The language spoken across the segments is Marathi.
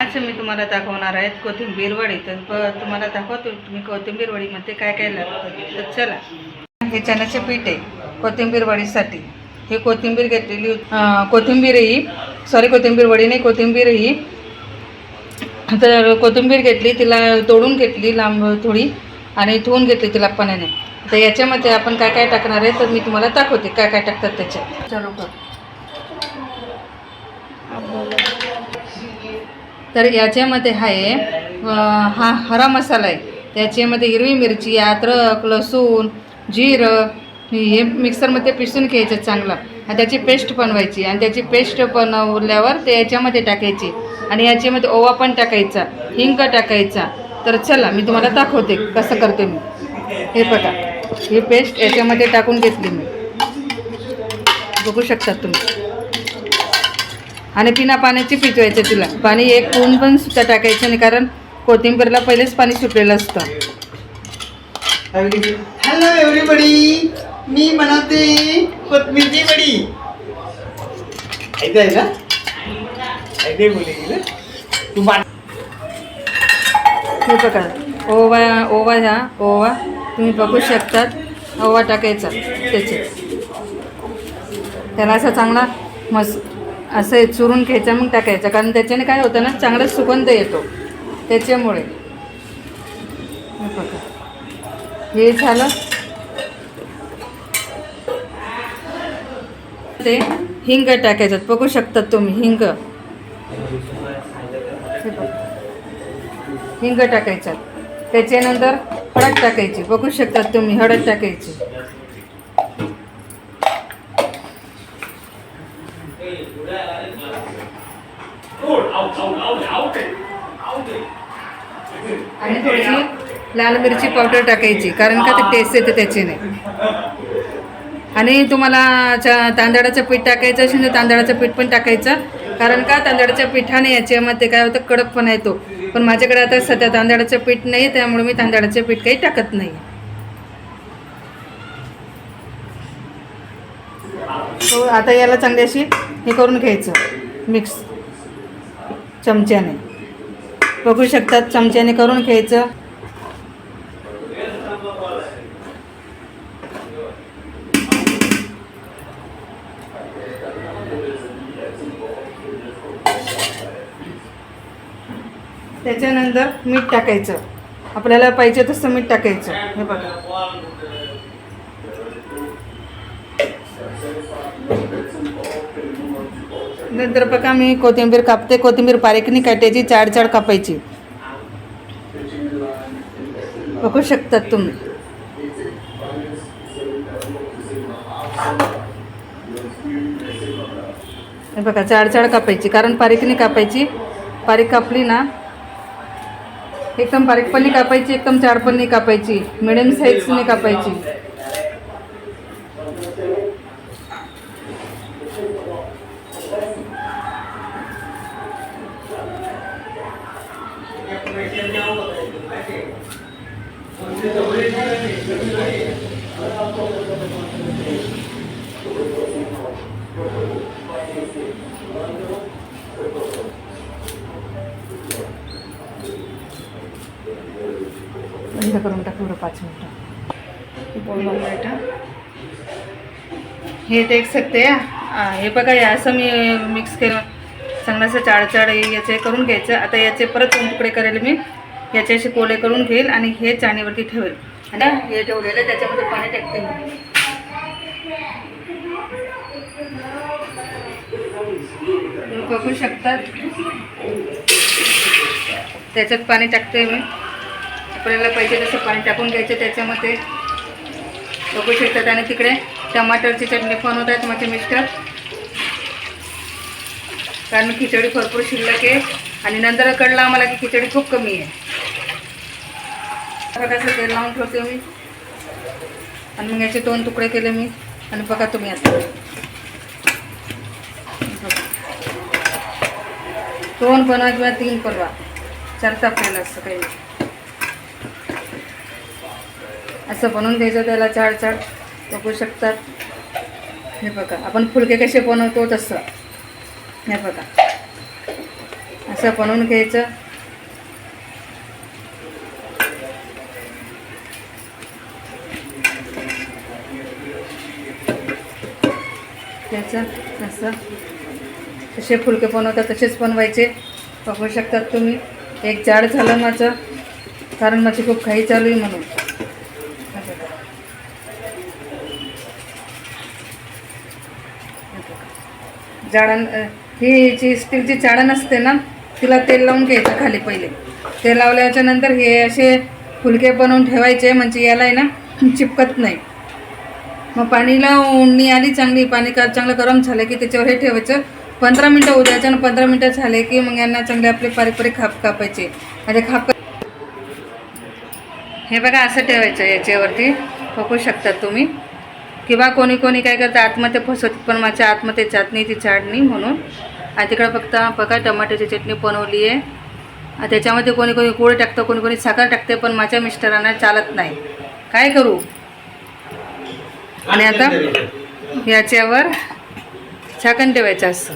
आज मी तुम्हाला दाखवणार आहे कोथिंबीर वडी. तर तुम्हाला दाखवतो तुम्ही कोथिंबीर वडीमध्ये काय काय लागतं. तर चला. हे चण्याचे पीठ आहे कोथिंबीर वडीसाठी. हे कोथिंबीर घेतलेली कोथिंबीर ही सॉरी कोथिंबीर वडी नाही कोथिंबीर ही. तर कोथिंबीर घेतली तिला तोडून घेतली लांब थोडी आणि धुवून घेतली तिला पाण्याने. तर याच्यामध्ये आपण काय काय टाकणार आहे तर मी तुम्हाला दाखवते काय काय टाकतात त्याच्यात. चालू कर तर याच्यामध्ये आहे हा हरा मसाला आहे. त्याच्यामध्ये हिरवी मिरची अद्रक लसूण जिरं हे मिक्सरमध्ये पिसून घ्यायचं चांगलं. आणि त्याची पेस्ट बनवायची. आणि त्याची पेस्ट बनवल्यावर ते याच्यामध्ये टाकायची. आणि याच्यामध्ये ओवा पण टाकायचा हिंग टाकायचा. तर चला मी तुम्हाला दाखवते कसं करते मी. हे बघा ही पेस्ट याच्यामध्ये टाकून घेतली मी. बघू शकता तुम्ही. आणि बिना पाण्याची पिचवायचं तिला. पाणी एक पूर्ण पण सुद्धा टाकायचं नाही कारण कोथिंबीरला पहिलेच पाणी सुटलेलं असतं. हॅलो एव्हरीबडी मी बनवते कोथमीरची वडी ऐकू आहे का? ऐकू बोलले की तू हे बघा ओवा ओवा ह्या ओवा तुम्ही बघू शकतात ओवा टाकायचा त्याचे. त्याला असा चांगला मस असं चुरून घ्यायचा मग टाकायचा. कारण त्याच्याने काय होतं ना चांगला सुगंध येतो. त्याच्यामुळे. हे बघा. हे झालं. ते हिंग टाकायचं. बघू शकतात तुम्ही हिंग. हिंग टाकायचं. त्याच्यानंतर हळद टाकायची. बघू शकतात तुम्ही हळद टाकायची. आणि थोडीशी लाल मिरची पावडर टाकायची कारण का ते टेस्ट येते त्याच्याने. आणि तुम्हाला चा- तांदळाचं पीठ टाकायचं असेल तर तांदळाचं पीठ पण टाकायचं. कारण का तांदळाच्या पिठाने याच्यामध्ये काय होतं कडकपणा येतो. पण माझ्याकडे आता सध्या तांदळाचं पीठ नाही त्यामुळे मी तांदळाचं पीठ काही टाकत नाही हो आता याला चांगली अशी हे करून घ्यायचं मिक्स चमच्याने. बघू शकतात चमच्याने करून घ्यायचं. त्याच्यानंतर मीठ टाकायचं. आपल्याला पाहिजे तसं मीठ टाकायचं. हे बघा. नंतर बघा मी कोथिंबीर कापते कोथिंबीर बारीकनी काटायची चाड चाड कापायची. बघू शकतात तुम्ही. बघा चाड चाड कापायची कारण बारीकनी कापायची. बारीक कापली ना एकदम बारीकपणी कापायची एकदम चाडपणी कापायची. मिडियम साईजने कापायची. बंद करून टाकू एवढं पाच मिनटं. दोन बेटा हे देख सकते हे? बघा असं मी मिक्स केलं. चांगलं असं चाड चाड याचे करून घ्यायचं. आता याचे परत दोन तुकडे करेल मी? याचे असे कोले करून घेईल आणि हे चाणीवरती ठेवेल. आणि हे ठेवलेलं त्याच्यामध्ये पाणी टाकते मी. बघू शकतात. त्याच्यात पाणी टाकते मी. आपल्याला पाहिजे तसं पाणी टाकून घ्यायचं त्याच्यामध्ये. बघू शकतात आणि तिकडे टमाटरची चटणी पण होत आहेत माझे मिस्टर कारण खिचडी भरपूर शिल्लक आहे. आणि नंतर कळलं आम्हाला की खिचडी खूप कमी आहे. बघा तेल लावून ठेवते मी. आणि मग याचे दोन तुकडे केले मी. आणि बघा तुम्ही आता. दोन बनवा किंवा तीन बनवा. चालतं आपल्याला असं काही असं बनवून द्यायचं त्याला चाड चाड बघू शकतात. हे बघा. आपण फुलके कसे बनवतो तसं. हे बघा. असं बनवून घ्यायचं. त्याचं असं. तसे फुलके बनवतात तसेच बनवायचे. बघू शकतात तुम्ही. एक जाड झालं माझं. कारण माझी खूप घाई चालू आहे म्हणून. जाडां ही जी स्टीलची चाळण असते ना तिला तेल लावून घ्यायचं खाली पहिले. तेल लावल्याच्या नंतर हे असे फुलके बनवून ठेवायचे म्हणजे याला आहे ना चिपकत नाही. मग पाणीला उडणी आली चांगली पाणी का चांगलं गरम झालं की त्याच्यावर हे ठेवायचं. पंधरा मिनटं होऊ आणि पंधरा मिनटं झाले की मग यांना चांगले आपले पारीक पारीक खाप कापायचे. आणि खाप हे बघा असं ठेवायचं याच्यावरती. बघू शकतात तुम्ही. किंवा कोणी कोणी काय करतं आतमध्ये फसवतात पण माझ्या आतमध्ये जात नाही ती चाडणी म्हणून. आणि तिकडं फक्त बघा टमाट्याची चटणी बनवली आहे. आणि त्याच्यामध्ये कोणी कोणी गुळ टाकतं कोणी कोणी साखर टाकते पण माझ्या मिस्टरांना चालत नाही. काय करू? आणि आता याच्यावर झाकण ठेवायचं असं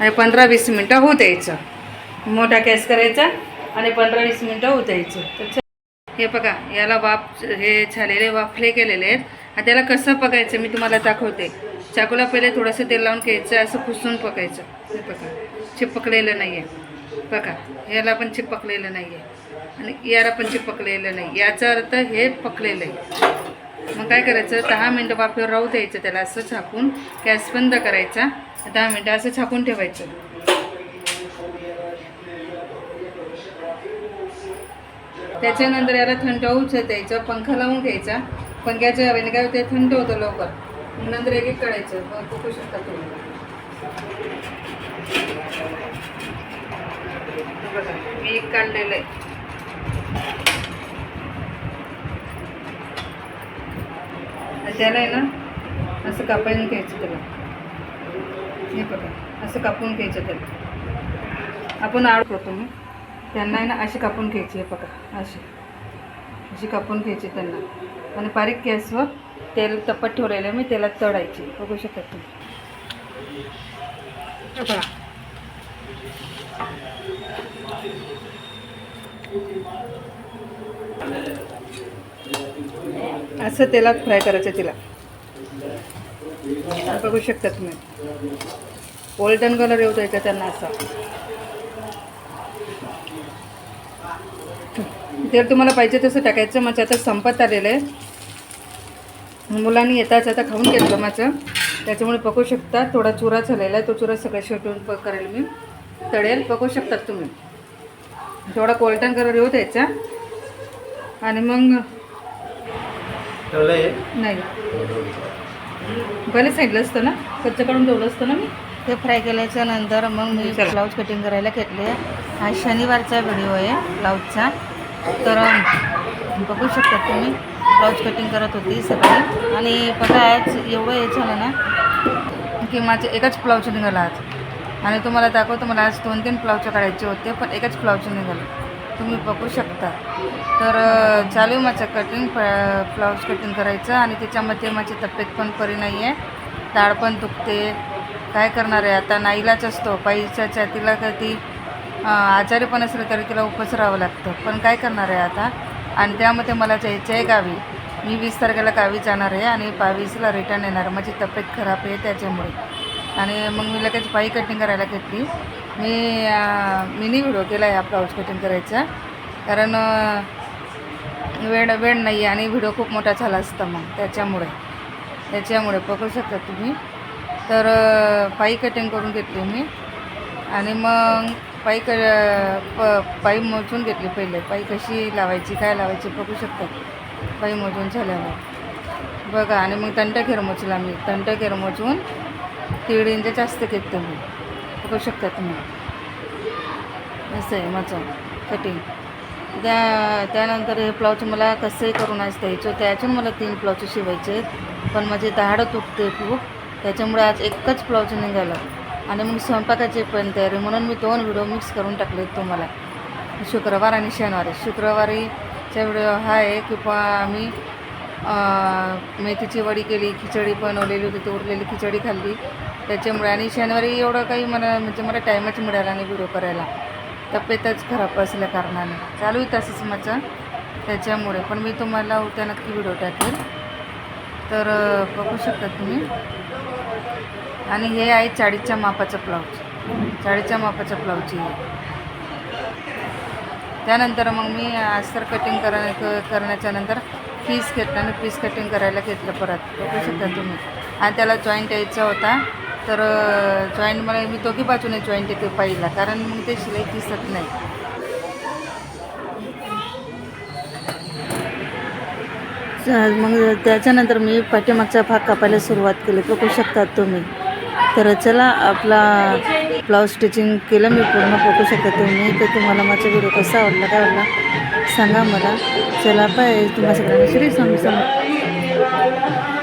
आणि पंधरा वीस मिनटं होऊ द्यायचं. मोठा गॅस करायचा आणि पंधरा वीस मिनटं होऊ द्यायचं. तर हे बघा याला वाफ हे झालेले वाफले केलेले आहेत. त्याला कसं पकायचं मी तुम्हाला दाखवते. चाकूला पहिले थोडंसं तेल लावून घ्यायचं असं पुसून पकायचं. हे बघा चिपकलेलं नाही आहे बघा याला पण चिपकलेलं नाही आहे आणि याला पण चिपकलेलं नाही. याचा अर्थ हे पकलेलं आहे. मग काय करायचं? दहा मिनटं वाफेवर राहू द्यायचं त्याला असं झाकून गॅस बंद करायचा. दहा मिनटं असं झाकून ठेवायचं. त्याच्यानंतर याला थंड होऊच द्यायचं पंखा लावून घ्यायचा. पंख्याच्या हवेने काय होते थंड होतं लवकर. नंतर एक एक काढायचं मग बघू शकता तुम्ही. मी एक काढलेलं आहे. त्याला आहे ना असं कापायला घ्यायचं त्याला. हे बघा असं कापून घ्यायचं त्याला. आपण आड करतो मग. त्यांना आहे ना अशी कापून घ्यायची हे बघा अशी. जी कापून घ्यायची त्यांना. आणि बारीक गॅसवर तेल तपत ठेवलेलं आहे. मी तेलात तळायची. बघू शकत तुम्ही. बघा. असं तेलात फ्राय करायचं तिला. बघू शकता तुम्ही. गोल्डन कलर येऊ द्यायचा त्यांना असा. जर तुम्हाला पाहिजे तसं टाकायचं माझं आता संपत आलेलं आहे. मुलांनी येताच आता खाऊन घेतलं माझं त्याच्यामुळे बघू शकता. थोडा चुरा झालेला आहे. तो चुरा सगळ्या शेवटून प करेल मी. तळेल. बघू शकतात तुम्ही. थोडा गोल्डन कलर येऊ द्यायचा. आणि मग नाही. भले सांगितलं असतं ना? कच्चं काढून ठेवलं असतं ना मी? ते फ्राय केल्याच्यानंतर मग मी चला. ब्लाऊज कटिंग करायला घेतले. हा शनिवारचा व्हिडिओ आहे ब्लाऊजचा. तर बघू शकता तुम्ही. ब्लाऊज कटिंग करत होती सकाळी आणि बघा आज एवढं हे झालं ना की माझे एकच ब्लाऊज निघाला आज. आणि तुम्हाला दाखवतो मला आज दोन तीन ब्लाऊज काढायचे होते पण एकच ब्लाऊज निघालं. तुम्ही बघू शकता. तर चालू माझं कटिंग ब्लाऊज कटिंग करायचं. आणि त्याच्यामध्ये माझी तब्येत पण बरी नाही आहे. दाढ पण दुखते. काय करणार आहे आता? नाईलाच असतो. बाईच्या छातीला कधी आजारी पण असलं तरी तिला उपसरावं लागतं. पण काय करणार आहे आता? आणि त्यामध्ये मला जायचं आहे गावी. मी वीस तारखेला गावी जाणार आहे आणि बावीसला रिटर्न येणार आहे. माझी तब्येत खराब आहे त्याच्यामुळे. आणि मग मी लगेच बाई कटिंग करायला घेतली. मी मिनी व्हिडिओ केला आहे हा ब्लाऊज कटिंग करायचा. कारण वेळ वेळ नाही आहे आणि व्हिडिओ खूप मोठा झाला असता मग त्याच्यामुळे. त्याच्यामुळे पकडू शकता तुम्ही. तर पायी पाई कटिंग करून घेतली मी. आणि मग पाई क प पाई मोजून घेतली पहिले. पाई कशी लावायची काय लावायची बघू शकता. पाई मोजून झाल्यावर. बघा आणि मग तंटखेर मोजला मी. तंटखेर मोजून दीड इंच जास्त घेतलं मी. बघू शकता तुम्ही. असं आहे माझं कटिंग त्या त्यानंतर हे ब्लाऊज मला कसंही करून आज द्यायचं. त्याच्यातून मला तीन ब्लाऊज शिवायचे आहेत. पण माझे दाढ तुटते खूप. त्याच्यामुळे आज एकच ब्लाऊज निघालं. आणि मग स्वयंपाकाची पण तयारी म्हणून मी दोन व्हिडिओ मिक्स करून टाकले तुम्हाला. शुक्रवार आणि शनिवारी. शुक्रवारीचा व्हिडिओ हा आहे की पा आम्ही मेथीची वडी केली खिचडी बनवलेली होती ती उरलेली खिचडी खाल्ली. त्याच्यामुळे आणि शनिवारी एवढं काही मला म्हणजे मला टाईमच मिळाला नाही व्हिडिओ करायला. तब्येतच खराब असल्या कारणाने. चालू आहे तसंच माझं. त्याच्यामुळे. पण मी तुम्हाला उद्या नक्की व्हिडिओ टाकेल. तर बघू शकता तुम्ही. आणि हे आहे चाळीसच्या मापाचं ब्लाऊज. चाळीसच्या मापाचं ब्लाऊज आहे त्यानंतर मग मी अस्तर कटिंग करा क- करण्याच्या नंतर पीस घेतला आणि पीस कटिंग करायला घेतलं परत. बघू शकता तुम्ही. आणि त्याला जॉईंट यायचा होता. तर जॉईंट मला मी दोघी बाजूने जॉईंट येते पाहिला. कारण मग ते शिलाई दिसत नाही. मग त्याच्यानंतर मी पाठीमागचा भाग कापायला सुरुवात केली. बघू शकतात तुम्ही. तर चला आपला ब्लाऊज स्टिचिंग केलं मी पूर्ण बघू शकता तुम्ही. तर तुम्हाला माझा व्हिडिओ कसा आवडला काय आवडला सांगा मला. चला पाय तुम्हाला सगळ्यांना श्री स्वामी समर्थ.